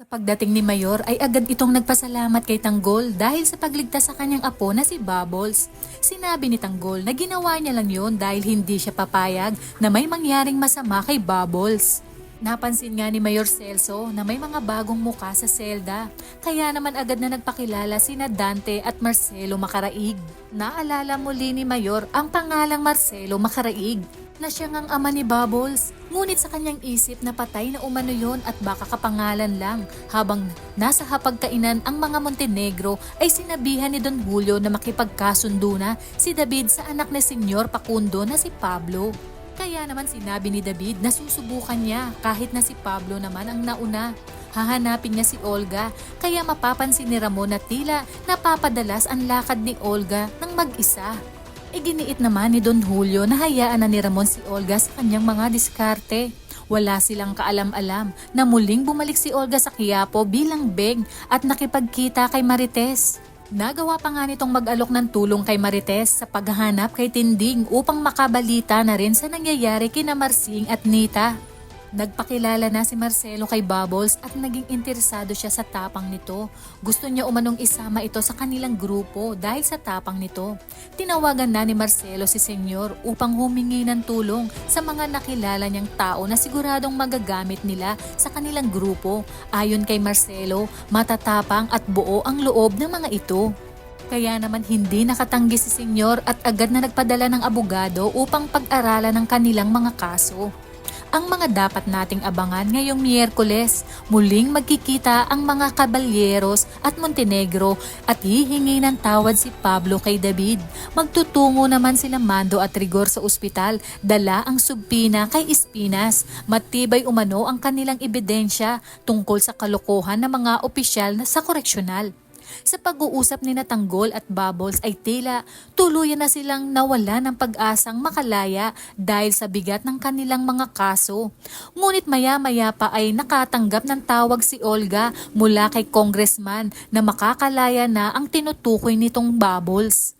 Sa pagdating ni Mayor ay agad itong nagpasalamat kay Tanggol dahil sa pagligtas sa kanyang apo na si Bubbles. Sinabi ni Tanggol na ginawa niya lang yon dahil hindi siya papayag na may mangyaring masama kay Bubbles. Napansin nga ni Mayor Celso na may mga bagong muka sa selda, kaya naman agad na nagpakilala sina Dante at Marcelo Makaraig. Naalala muli ni Mayor ang pangalang Marcelo Makaraig na siya ngang ama ni Bubbles. Ngunit sa kanyang isip na patay na umano yon at baka kapangalan lang. Habang nasa hapagkainan ang mga Montenegro ay sinabihan ni Don Julio na makipagkasundo na si David sa anak ni Senyor Pacundo na si Pablo. Kaya naman sinabi ni David na susubukan niya kahit na si Pablo naman ang nauna. Hahanapin niya si Olga kaya mapapansin ni Ramon na tila napapadalas ang lakad ni Olga ng mag-isa. Iginiit naman ni Don Julio na hayaan na ni Ramon si Olga sa kanyang mga diskarte. Wala silang kaalam-alam na muling bumalik si Olga sa Quiapo bilang beg at nakipagkita kay Marites. Nagawa pa nga nitong mag-alok ng tulong kay Marites sa paghahanap kay Tinding upang makabalita na rin sa nangyayari kina Marsing at Nita. Nagpakilala na si Marcelo kay Bubbles at naging interesado siya sa tapang nito. Gusto niya umanong isama ito sa kanilang grupo dahil sa tapang nito. Tinawagan na ni Marcelo si Senyor upang humingi ng tulong sa mga nakilala niyang tao na siguradong magagamit nila sa kanilang grupo. Ayon kay Marcelo, matatapang at buo ang loob ng mga ito. Kaya naman hindi nakatanggi si Senyor at agad na nagpadala ng abogado upang pag-aralan ng kanilang mga kaso ang mga dapat nating abangan ngayong Miyerkules. Muling magkikita ang mga kabalyeros at Montenegro at hihingi ng tawad si Pablo kay David. Magtutungo naman sila Mando at Rigor sa ospital. Dala ang subpina kay Espinas. Matibay umano ang kanilang ebidensya tungkol sa kalokohan ng mga opisyal na sa koreksyonal. Sa pag-uusap ni Natanggol at Bubbles ay tila tuluyan na silang nawala ng pag-asang makalaya dahil sa bigat ng kanilang mga kaso. Ngunit maya-maya pa ay nakatanggap ng tawag si Olga mula kay congressman na makakalaya na ang tinutukoy nitong Bubbles.